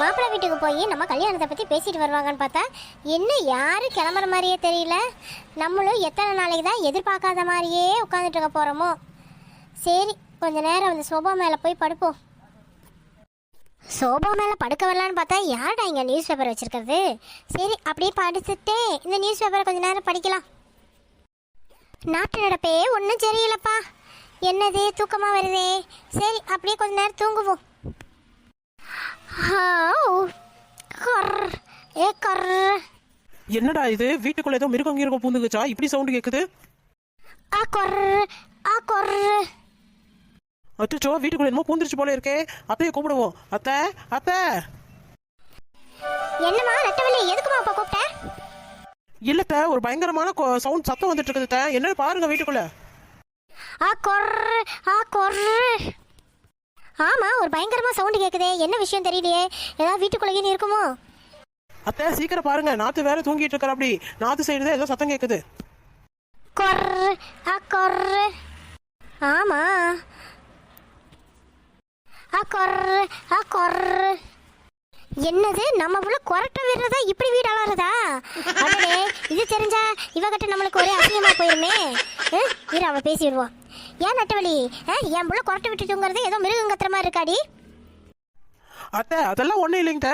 மாப்பிள்ளை வீட்டுக்கு போய் நம்ம கல்யாணத்தை பற்றி பேசிட்டு வருவாங்கன்னு பார்த்தா என்ன யாரும் கிளம்புற மாதிரியே தெரியல. நம்மளும் எத்தனை நாளைக்கு தான் எதிர்பார்க்காத மாதிரியே உட்காந்துட்டு இருக்க போகிறோமோ சரி கொஞ்ச நேரம் அந்த சோபா மேலே போய் படுப்போம். சோபா மேலே படுக்க வரலான்னு பார்த்தா யார்டா இங்கே நியூஸ் பேப்பர் வச்சுருக்கிறது? சரி அப்படியே படிச்சுட்டே இந்த நியூஸ் பேப்பரை கொஞ்ச நேரம் படிக்கலாம். நாட்டு நடப்பே ஒன்றும் சரியில்லைப்பா. என்னது தூக்கமாக வருதே. சரி அப்படியே கொஞ்ச நேரம் தூங்குவோம். என்னடா இது? வீட்டுக்குள்ள ஏதோ மிருகம் கீரகம் பூந்துக்குச்சா? இப்படி சவுண்டு கேக்குது? அச்சோ வீட்டுக்குள்ள என்னமோ பூந்துருச்சு போல இருக்கே. அத்தையை கூப்பிடுவோம். அத்தை அத்தை. என்னம்மா நெட்டவள்ளி எதுக்குமா இப்போ கூப்பிட்டேன் இல்லத்த ஒரு பயங்கரமான சவுண்ட் சத்தம் வந்துட்டு இருக்குது. என்னன்னு பாருங்க வீட்டுக்குள்ள. ஆ கொர் ஆ கொர். ஆமா ஒரு பயங்கரமா சவுண்டு கேக்குதே. என்ன விஷயம் தெரியலையே? ஏதாவது வீட்டுக்குள்ளேயே இருக்குமோ? அத்தை சீக்கிரம் பாருங்க. நாத்து வேற தூங்கிட்டு இருக்கிற அப்படி. நாத்து சைடு தான் ஏதோ சத்தம் கேக்குது. கொர் ஆ கொர். ஆமா. ஆ கொர் ஆ கொர். என்னது? நம்ம உள்ள கொரட்டை விடுறதா? இப்படி வீடு அலறதா? அடடே இது தெரிஞ்சா இவகிட்ட நம்மளுக்கு ஒரே அசிங்கமா போயிருமே. இரு அவ பேசி விடுவோம் ஏன் நட்டவழி? என் புள்ள கொரட்டை விட்டு தூங்குறது ஏதோ மிருகம் கத்துற மாதிரி இருக்காடி. அத்தை அதெல்லாம் ஒண்ணும் இல்லைங்க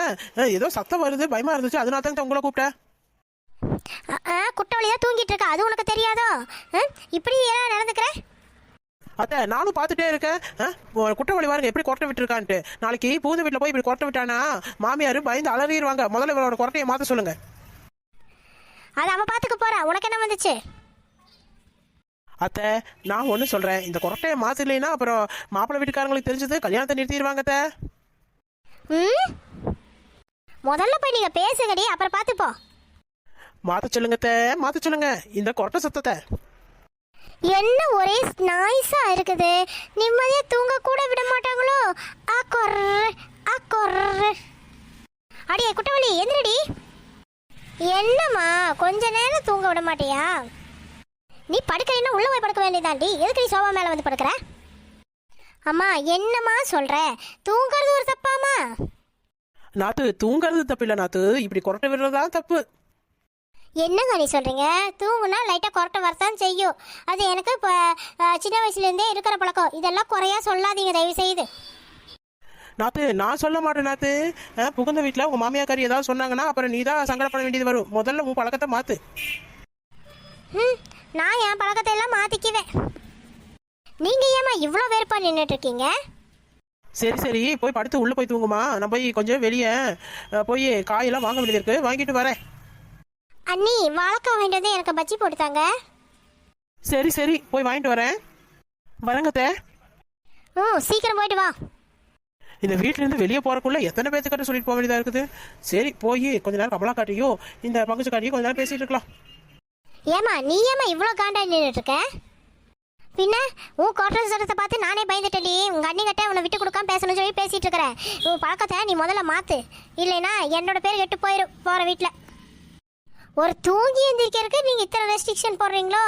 ஏதோ சத்தம் வருது பயமா இருந்துச்சு. அதனால தான் உங்களை கூப்பிட்டேன். குட்டவழியா தூங்கிட்டு இருக்கா? அது உனக்கு தெரியாதோ? இப்படி ஏன் நடந்துக்கிற? அத்தை நானும் பார்த்துட்டே இருக்கேன். குற்றவாளி பாருங்க எப்படி கொட்டை விட்டுருக்கான்ட்டு. நாளைக்கு பூந்த வீட்டில் போய் இப்படி கொட்டை விட்டானா மாமியார் பயந்து அலறிடுவாங்க. முதல்ல இவரோட கொட்டையை மாற்ற சொல்லுங்க. அது அவ பாத்துக்க போறா. உனக்கு என்ன வந்துச்சு? அத்தை நான் ஒன்று சொல்கிறேன் இந்த கொட்டையை மாற்றலைன்னா அப்புறம் மாப்பிள்ளை வீட்டுக்காரங்களுக்கு தெரிஞ்சது கல்யாணத்தை நிறுத்திடுவாங்க அத்தை. ம்? முதல்ல போய் நீங்க பேசுங்கடி அப்புறம் பார்த்துப்போம் மாற்ற சொல்லுங்க அத்தை. மாற்ற சொல்லுங்க. இந்த கொட்டை சத்தத்தை. என்ன ஒரே நாய்ஸா இருக்குது. நிம்மதியா தூங்க கூட விட மாட்டாங்களோ? அக்கொர் அக்கொர் அடியே குட்டவழி எந்திரடி. என்னம்மா கொஞ்ச நேரம் தூங்க விட மாட்டியா? நீ படுக்கலைன்னா உள்ள போய் படுக்க வேண்டியதாண்டி எதுக்கு நீ சோபா மேல வந்து படுக்கிற? அம்மா என்னம்மா சொல்ற? தூங்குறது ஒரு தப்பாமா நாத்து தூங்குறது தப்பு இல்லை நாத்து. இப்படி கொரட்டை விடுறதா தப்பு. என்னங்க நீ சொல்றீங்க? தூங்குனா லைட்டா கொரட்டை வரத்தான் செய்யும். அது எனக்கு இப்போ சின்ன வயசுல இருந்தே இருக்கிற பழக்கம். இதெல்லாம் குறையா சொல்லாதீங்க தயவு செய்து நாத்து நான் சொல்ல மாட்டேன் நாத்து. புகுந்த வீட்டில் உங்கள் மாமியாக்காரி ஏதாவது சொன்னாங்கன்னா அப்புறம் நீ தான் சங்கடப்பட வேண்டியது வரும். முதல்ல உன் பழக்கத்தை மாற்று ம் நான் என் பழக்கத்தை எல்லாம் மாத்திக்குவேன். நீங்க ஏமா இவ்வளோ வெறுப்பா நின்றுட்டு இருக்கீங்க சரி சரி போய் படுத்து உள்ளே போய் தூங்குமா. நான் போய் கொஞ்சம் வெளியே போய் காயெல்லாம் வாங்க வேண்டியது இருக்கு வாங்கிட்டு வரேன். அண்ணி வாழைக்காய் வாங்கிட்டு வந்து எனக்கு பஜ்ஜி போட்டுத்தாங்க சரி சரி போய் வாங்கிட்டு வரேன். வரங்கத்தே ம் சீக்கிரம் போயிட்டு வா. இந்த வீட்டிலேருந்து வெளியே போறக்குள்ள எத்தனை பேர்த்துக்கிட்ட சொல்லிட்டு போக வேண்டியதாக இருக்குது? சரி போய் கொஞ்ச நேரம் கமலா காட்டியும் இந்த பங்குச்சு காட்டியும் கொஞ்ச நேரம் பேசிட்டு இருக்கலாம். ஏமா நீ ஏமா இவ்வளோ காண்டா நின்றுட்டு இருக்க பின்ன உன் கோட்டர் சட்டத்தை பார்த்து நானே பயந்துட்டேன்டி. உங்க அண்ணி கிட்ட உன்னை விட்டு கொடுக்காம பேசணும்னு சொல்லி பேசிட்டு இருக்கிறேன் உன் பழக்கத்தை நீ முதல்ல மாத்து. இல்லைன்னா என்னோட பேர் கெட்டு போயிடும் போற வீட்டில் ஒரு தூங்கி எந்திரிக்கிறதுக்கு நீங்க இத்தனை ரெஸ்ட்ரிக்ஷன் போடுறீங்களோ?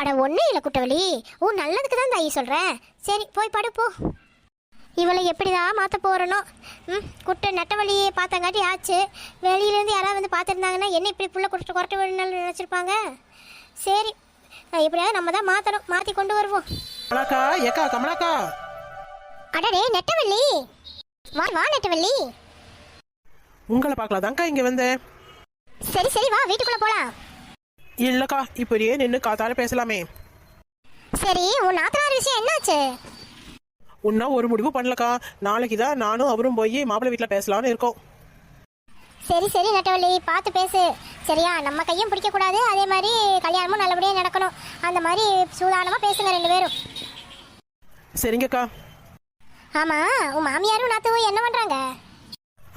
அட ஒன்றும் இல்லை குட்டவழி உன் நல்லதுக்கு தான் தாயி சொல்கிறேன் சரி போய் படுப்போ. இவளை எப்படிதான் மாற்ற போகிறனோ ம் குட்டை நெட்டவழியை பார்த்தங்காட்டி ஆச்சு. வெளியிலேருந்து யாராவது வந்து பார்த்துருந்தாங்கன்னா என்ன இப்படி புள்ள குட்டு குரட்டு விடணும்னு நினச்சிருப்பாங்க. சரி எப்படியாவது நம்ம தான் மாற்றணும் மாற்றி கொண்டு வருவோம். கமலாக்கா ஏக்கா கமலாக்கா. அடடே நெட்டவள்ளி. வா வா நெட்டவள்ளி. உங்களை பார்க்கலாம் தான்க்கா இங்கே வந்தேன். சரி சரி வா வீட்டுக்குள்ளே போகலாம் இல்லைக்கா இப்படியே நின்று காத்தால பேசலாமே. சரி உன் நாத்தனார் விஷயம் என்னாச்சு? உன்னா ஒரு முடிவு பண்ணலக்கா. நாளைக்கு தான் நானும் அவரும் போய் மாப்பிள்ளை வீட்டில் பேசலாம்னு இருக்கோம். சரி சரி நெட்டவள்ளி பார்த்து பேசு. சரியா நம்ம கையும் பிடிக்கக்கூடாது. அதே மாதிரி கல்யாணமும் நல்லபடியாக நடக்கணும். அந்த மாதிரி சூதானமாக பேசுங்க ரெண்டு பேரும். சரிங்கக்கா. ஆமாம் உன் மாமியாரும் நாத்துவும் என்ன பண்ணுறாங்க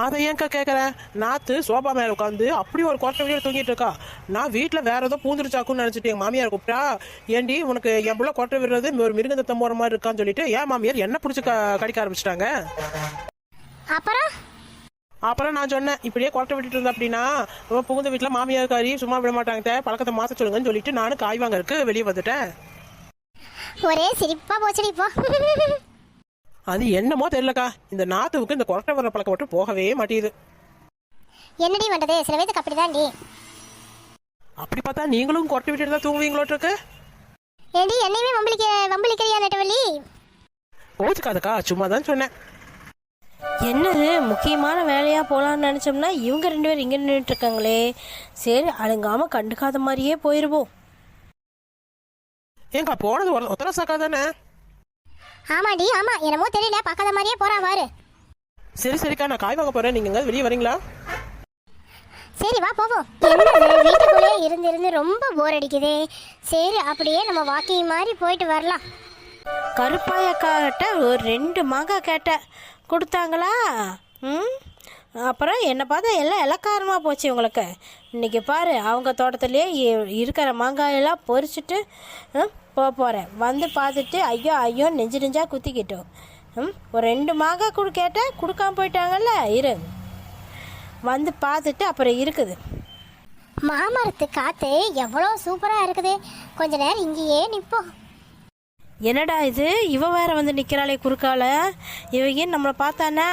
அதை ஏன்க்கா கேட்குறேன் நாத்து சோபா மேலே உட்காந்து அப்படி ஒரு கொட்டை வெளியே தூங்கிட்டு இருக்கா. நான் வீட்டில் வேற ஏதோ பூந்துருச்சாக்குன்னு நினச்சிட்டு எங்கள் மாமியார் கூப்பிட்டா ஏண்டி உனக்கு என் புள்ள கொட்டை விடுறது ஒரு மிருகந்தத்தம் போகிற மாதிரி இருக்கான்னு சொல்லிட்டு ஏன் மாமியார் என்ன பிடிச்சி க கடிக்க ஆரம்பிச்சிட்டாங்க? அப்புறம்? அப்புறம் நான் சொன்னேன் இப்படியே கொட்டை விட்டுட்டு இருந்தா அப்படின்னா புகுந்த வீட்டில் மாமியார் காரி சும்மா விட மாட்டாங்க பழக்கத்தை மாற்ற சொல்லுங்கன்னு சொல்லிட்டு நானும் காய் வாங்கறதுக்கு வெளியே வந்துட்டேன். ஒரே சிரிப்பா போச்சுடி இப்போ. அது என்னமோ தெரியலக்கா. இந்த நாத்துவுக்கு இந்த கொரட்டை வர பழக்கம் மட்டும் போகவே மாட்டேங்குது. என்னடி பண்ணுறது சில பேத்துக்கு அப்படிதான்டி. அப்படி பார்த்தா நீங்களும் கொரட்டை விட்டுட்டு தான் தூங்குவீங்களோட்டிருக்கு. ஏண்டி என்னையுமே வம்பளிக்க வம்பளிக்கிறியா நெட்டவள்ளி? கோச்சுக்காதக்கா சும்மா தான் சொன்னேன். என்னது முக்கியமான வேலையாக போகலான்னு நினச்சோம்னா இவங்க ரெண்டு பேரும் இங்கே நின்றுட்டு இருக்காங்களே சரி அழுங்காமல் கண்டுக்காத மாதிரியே போயிடுவோம் ஏங்கா போனது ஒரு ஒத்தர சாக்கா தானே? ஆமாடி ஆமா. என்னமோ தெரியல. பார்க்காத மாதிரியே போறா பாரு சரி சரிக்கா நான் காய் வாங்க போறேன். நீங்க எங்கேயாவது வெளியே வரீங்களா? சரி வா போவோம். வீட்டுக்குள்ளே இருந்து இருந்து ரொம்ப போர் அடிக்குதே. சரி அப்படியே நம்ம வாக்கிங் மாதிரி போயிட்டு வரலாம். கருப்பாயக்கா கிட்ட ஒரு ரெண்டு மாங்காய் கேட்டேன். கொடுத்தாங்களா? ம்? அப்புறம் என்னை பார்த்தா எல்லாம் இலக்காரமாக போச்சு உங்களுக்கு இன்னைக்கு பாரு அவங்க தோட்டத்துலேயே இருக்கிற மாங்காயெல்லாம் பொறிச்சிட்டு போக போகிறேன் வந்து பார்த்துட்டு ஐயோ ஐயோ நெஞ்சு நெஞ்சாக குத்திக்கிட்டோம் ம் ஒரு ரெண்டு மாங்காய் கொடு கேட்டேன் கொடுக்காம போயிட்டாங்கல்ல இரு. வந்து பார்த்துட்டு அப்புறம் இருக்குது. மாமரத்து காற்று எவ்வளோ சூப்பராக இருக்குது. கொஞ்ச நேரம் இங்கேயே நிற்போம். என்னடா இது? இவ வேற வந்து நிற்கிறாளே குறுக்கால. இவ ஏன் நம்மளை பார்த்தானா?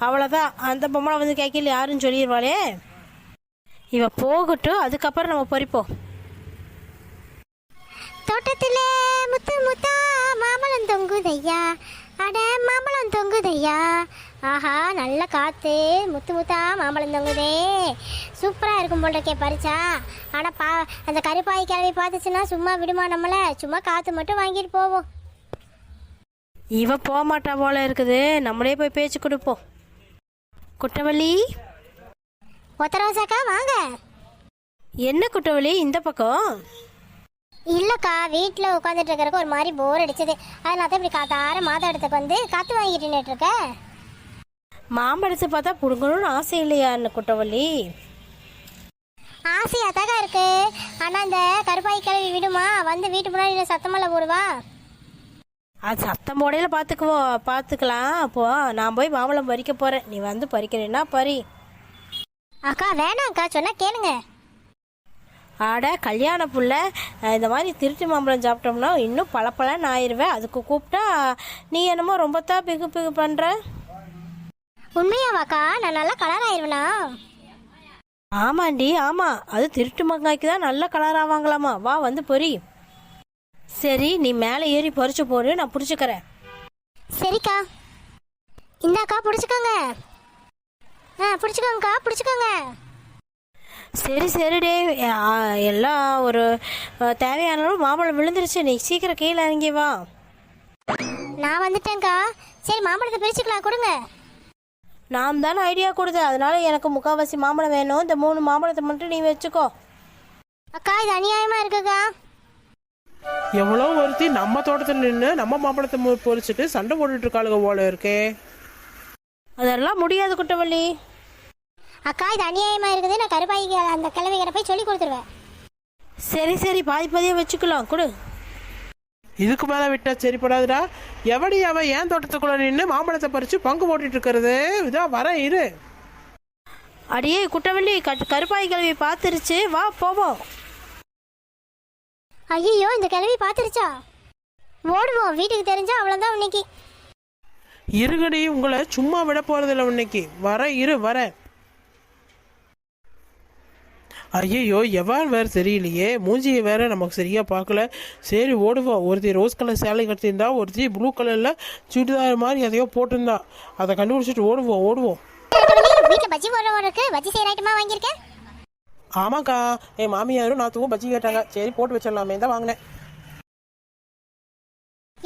அவ்வளோதான் அந்த பொம்மலை வந்து கேட்கல யாருன்னு சொல்லிடுவாளே இவ போகட்டும் அதுக்கப்புறம் நம்ம பறிப்போம். தோட்டத்தில் முத்து முத்தா மாமலம் தொங்குதையா? அட மாம்பழம் தொங்குதையா ஆஹா நல்ல காத்து. முத்து முத்தா மாம்பழம் தொங்குதே. சூப்பரா இருக்கும் போல் இருக்கே பறிச்சா. ஆனா பா அந்த கருப்பாய் கிளவி பார்த்துச்சுன்னா சும்மா விடுமா நம்மள? சும்மா காத்து மட்டும் வாங்கிட்டு போவோம். இவ போக மாட்டா போல இருக்குது. நம்மளே போய் பேச்சு கொடுப்போம். குட்டவள்ளி? ஒத்தரோசாக்கா வாங்க. என்ன குட்டவள்ளி? இந்த பக்கம். இல்லக்கா வீட்டில் உட்காந்துட்டு இருக்கிறக்கு ஒரு மாதிரி போர் அடிச்சது. அதனால தான் இப்படி காத்தார மாதாடத்துக்கு வந்து காத்து வாங்கிட்டு இருக்கேன் மாம்பழத்தை பார்த்தா பிடுங்கணும்னு ஆசை இல்லையா என்ன குட்டவள்ளி ஆசையாத்தாக்கா இருக்கு. ஆனா இந்த கருப்பாய் கிளவி விடுமா? வந்து வீட்டு முன்னாடி சத்தமெல்லாம் போடுவா? அது சத்தம் போடையில பார்த்துக்குவோம் பார்த்துக்கலாம் அப்போ நான் போய் மாம்பழம் பறிக்க போகிறேன் நீ வந்து பறிக்கிறேன்னா பறி. அக்கா வேணாம்க்கா சொன்னா கேளுங்க. ஆட கல்யாண புள்ள. இந்த மாதிரி திருட்டு மாம்பழம் சாப்பிட்டோம்னா இன்னும் பளபளன்னு ஆயிருவேன் அதுக்கு கூப்பிட்டா நீ என்னமோ ரொம்ப தான் பிகு பிகு பண்ணுற உண்மையாவாக்கா? நான் நல்லா கலர் ஆயிருவேனா? ஆமாண்டி ஆமாம் அது திருட்டு மாங்காய்க்கு தான் நல்ல கலர் ஆவாங்களாமா. வா வந்து பொறி சரி நீ மேலே ஏறி பறிச்சு போடு. நான் பிடிச்சிக்கிறேன். சரிக்கா. இந்தாக்கா பிடிச்சிக்கோங்க. ஆ பிடிச்சிக்கோங்கக்கா பிடிச்சிக்கோங்க. சரி சரிடே எல்லாம் ஒரு தேவையான அளவு மாம்பழம் விழுந்துருச்சு. நீ சீக்கிரம் கீழே இறங்கி வா. நான் வந்துட்டேன்க்கா. சரி மாம்பழத்தை பிரிச்சுக்கலாம் கொடுங்க. நான் தானே ஐடியா கொடுத்தேன். அதனால எனக்கு முக்கால்வாசி மாம்பழம் வேணும். இந்த மூணு மாம்பழத்தை மட்டும் நீ வச்சுக்கோ. அக்கா இது அநியாயமா இருக்குக்கா. எவ்வளோ ஒருத்தி நம்ம தோட்டத்தில் நின்று நம்ம மாம்பழத்தை பொறிச்சிட்டு சண்டை போட்டுட்டு இருக்காளுங்க போல இருக்கே. அதெல்லாம் முடியாது குட்டவள்ளி. அக்கா இது அநியாயமா இருக்குது நான் கருப்பாய்க்கு அந்த கிழவிகிட்ட போய் சொல்லி கொடுத்துருவேன். சரி சரி பாதி பாதியாக வச்சுக்கலாம் கொடு. இதுக்கு மேல விட்டா சரிப்படாதுடா எவடி அவ ஏன் தோட்டத்துக்குள்ள நின்று மாம்பழத்தை பறிச்சு பங்கு போட்டுட்டு இருக்கிறது? இதா வர இரு. அடியே குட்டவள்ளி கட் கருப்பாய் கிழவி பார்த்துருச்சு வா போவோம். ஐயோ இந்த கிழவி பார்த்துருச்சா ஓடுவோம் வீட்டுக்கு தெரிஞ்சா அவ்வளோதான் இன்னைக்கு. இருங்கடி உங்களை சும்மா விட போறதில்ல இன்னைக்கு. வர இரு வர. ஐயோ எவ்வாறு வேற தெரியலையே? மூஞ்சியை வேற நமக்கு சரியா பார்க்கல. சரி ஓடுவோம் ஒருத்தி ரோஸ் கலர் சேலை கட்டியிருந்தா ஒருத்தி ப்ளூ கலர்ல சுடிதார் மாதிரி எதையோ போட்டிருந்தா. அதை கண்டுபிடிச்சிட்டு ஓடுவோம் ஓடுவோம் வீட்டில் பஜ்ஜி போடுறவருக்கு பஜ்ஜி செய்கிற ஐட்டமாக வாங்கியிருக்கேன் ஆமாக்கா. என் மாமியாரும் நான் தூவும் பஜ்ஜி கேட்டாங்க. சரி போட்டு வச்சிடலாமே. தான் வாங்கினேன்.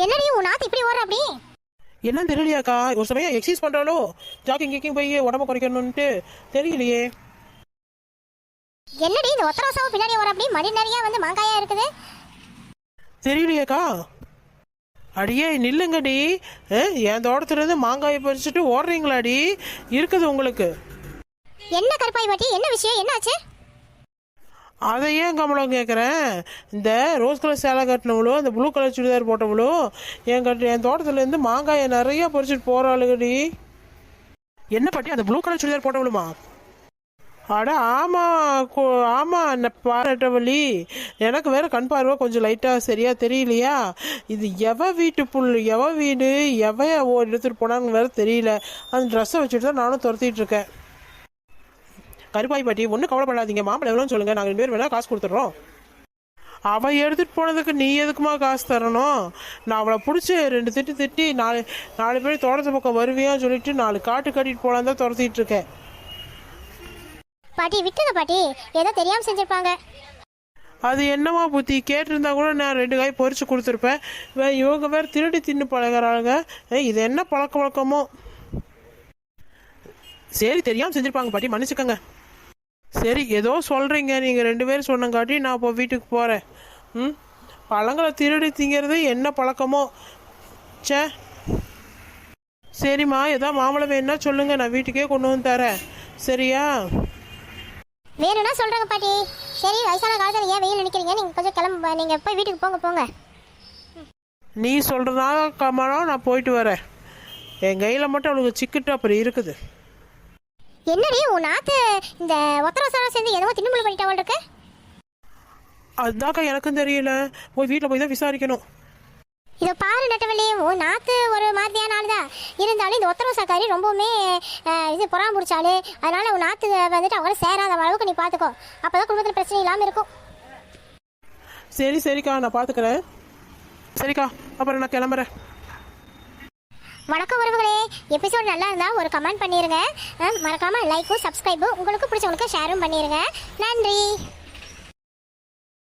என்னடி உன் நாத்து இப்படி ஓடுற அப்படி? என்னன்னு தெரியலையாக்கா. ஒரு சமயம் எக்ஸசைஸ் பண்றாளோ? ஜாக்கிங் கேக்கிங் போய் உடம்ப குறைக்கணும்னுட்டு தெரியலையே. என்னடி இந்த ஒத்தர வருஷம் பின்னாடி ஓடுற அப்படி மடி நிறைய வந்து மாங்காயா இருக்குது? தெரியலையேக்கா அடியே நில்லுங்கடி. அஹ், என் தோட்டத்துல இருந்து மாங்காயை பறிச்சுட்டு ஓடுறீங்களாடி? இருக்குது உங்களுக்கு. என்ன கருப்பாய் பாட்டி? என்ன விஷயம்? என்னாச்சு? அதை ஏன் கமலம் கேட்குறேன்? இந்த ரோஸ் கலர் சேலை கட்டினவளோ இந்த ப்ளூ கலர் சுடிதார் போட்டவளோ என் கட்டு என் தோட்டத்துலேருந்து மாங்காயை நிறைய பறிச்சுட்டு போகிறாளுகடி என்ன பாட்டி? அந்த ப்ளூ கலர் சுடிதார் போட்டவளுமா? அட ஆமாம் கோ ஆமாம் அந்த பாராட்டவழி எனக்கு வேற கண் பார்வை கொஞ்சம் லைட்டாக சரியா தெரியலையா? இது எவ வீட்டு புல் எவ வீடு எவ ஓ எடுத்துகிட்டு போனான்னு வேற தெரியல. அந்த ட்ரெஸ்ஸை வச்சுட்டு தான் நானும் துரத்திட்டு இருக்கேன். கருப்பாய் பாட்டி ஒன்றும் கவலைப்படாதீங்க. மாப்பிள்ளை எவ்வளோன்னு சொல்லுங்கள் நாங்கள் ரெண்டு பேர் வேணால் காசு கொடுத்துட்றோம். அவள் எடுத்துகிட்டு போனதுக்கு நீ எதுக்குமா காசு தரணும்? நான் அவளை பிடிச்சி ரெண்டு திட்டு திட்டி நாலு நாலு பேர் தோட்டத்து பக்கம் வருவியான்னு சொல்லிட்டு நாலு காட்டு கட்டிட்டு போகலான்னு தான் துரத்திட்டு இருக்கேன். பாட்டி விட்டுங்க பாட்டி. ஏதோ தெரியாமல் செஞ்சிருப்பாங்க. அது என்னமா புத்தி. கேட்டிருந்தா கூட நான் ரெண்டு காய் பொறிச்சு கொடுத்துருப்பேன். வே இவங்க வேறு திருடி தின்னு பழகிறாங்க. இது என்ன பழக்க வழக்கமோ? சரி தெரியாம செஞ்சிருப்பாங்க பாட்டி. மன்னிச்சுக்கோங்க. சரி ஏதோ சொல்றீங்க. நீங்க ரெண்டு பேரும் சொன்னங்காட்டி நான் இப்போ வீட்டுக்கு போறேன். ம்? பழங்களை திருடி திங்கிறது என்ன பழக்கமோ? சே சரிம்மா ஏதோ மாம்பழம் வேணுன்னா சொல்லுங்க. நான் வீட்டுக்கே கொண்டு வந்து தரேன். சரியா? வேணும்னா சொல்கிறேங்க பாட்டி. சரி வயசான காலத்தில் ஏன் வெயில் நினைக்கிறீங்க நீங்கள் கொஞ்சம் கிளம்பு நீங்கள் போய் வீட்டுக்கு போங்க போங்க. நீ சொல்கிறதுனால கமலம் நான் போயிட்டு வரேன். என் கையில் மட்டும் அவளுக்கு சிக்கிட்டு அப்புறம் இருக்குது. என்னடி உன் நாத்து இந்த ஒத்தரவசரம் சேர்ந்து எதோ தின்னுமுள்ள பண்ணிட்டவள் இருக்கு? அதுதான்க்கா எனக்கும் தெரியல. போய் வீட்டில் போய் தான் விசாரிக்கணும். இதை பாரு நட்டவள்ளி உன் நாத்து ஒரு மாதிரியான ஆள் தான் இருந்தாலும் இந்த ஒத்தரவசாக்காரி ரொம்பவுமே இது புறாம பிடிச்சாலு அதனால உன் நாத்து வந்துட்டு அவங்கள சேராத அளவுக்கு நீ பார்த்துக்கோ அப்போதான் குடும்பத்தில் பிரச்சனை இல்லாமல் இருக்கும். சரி சரிக்கா நான் பார்த்துக்கிறேன் சரிக்கா அப்புறம் நான் கிளம்புறேன். வணக்கம் உறவுகளே. எபிசோட் நல்லா இருந்தா ஒரு கமெண்ட் பண்ணிருங்க. அஹ், மறக்காம லைக்கும் சப்ஸ்கிரைபும் உங்களுக்கு பிடிச்சவங்களுக்கு ஷேரும் பண்ணிருங்க. நன்றி.